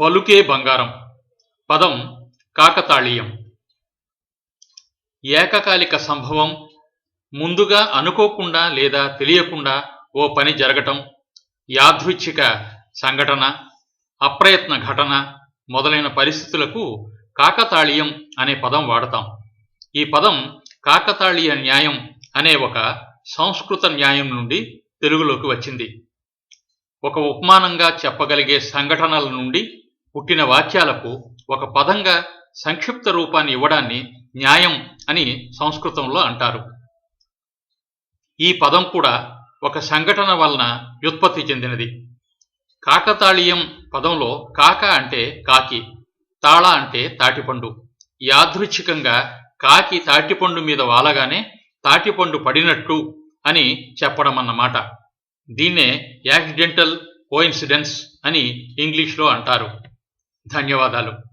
పలుకే బంగారం. పదం కాకతాళీయం. ఏకకాలిక సంభవం. ముందుగా అనుకోకుండా లేదా తెలియకుండా ఓ పని జరగటం. యాదృచ్ఛిక సంఘటన. అప్రయత్న ఘటన మొదలైన పరిస్థితులకు కాకతాళీయం అనే పదం వాడతాం. ఈ పదం కాకతాళీయ న్యాయం అనే ఒక సంస్కృత న్యాయం నుండి తెలుగులోకి వచ్చింది. ఒక ఉపమానంగా చెప్పగలిగే సంఘటనల నుండి పుట్టిన వాక్యాలకు ఒక పదంగా సంక్షిప్త రూపాన్ని ఇవ్వడాన్ని న్యాయం అని సంస్కృతంలో అంటారు. ఈ పదం కూడా ఒక సంఘటన వలన వ్యుత్పత్తి చెందినది. కాకతాళీయం పదంలో కాక అంటే కాకి తాళ అంటే తాటిపండు. యాదృచ్ఛికంగా కాకి తాటిపండు మీద వాలగానే తాటిపండు పడినట్టు అని చెప్పడం అన్నమాట. దీన్నే యాక్సిడెంటల్ కోయిన్సిడెన్స్ అని ఇంగ్లీష్లో అంటారు. ధన్యవాదాలు.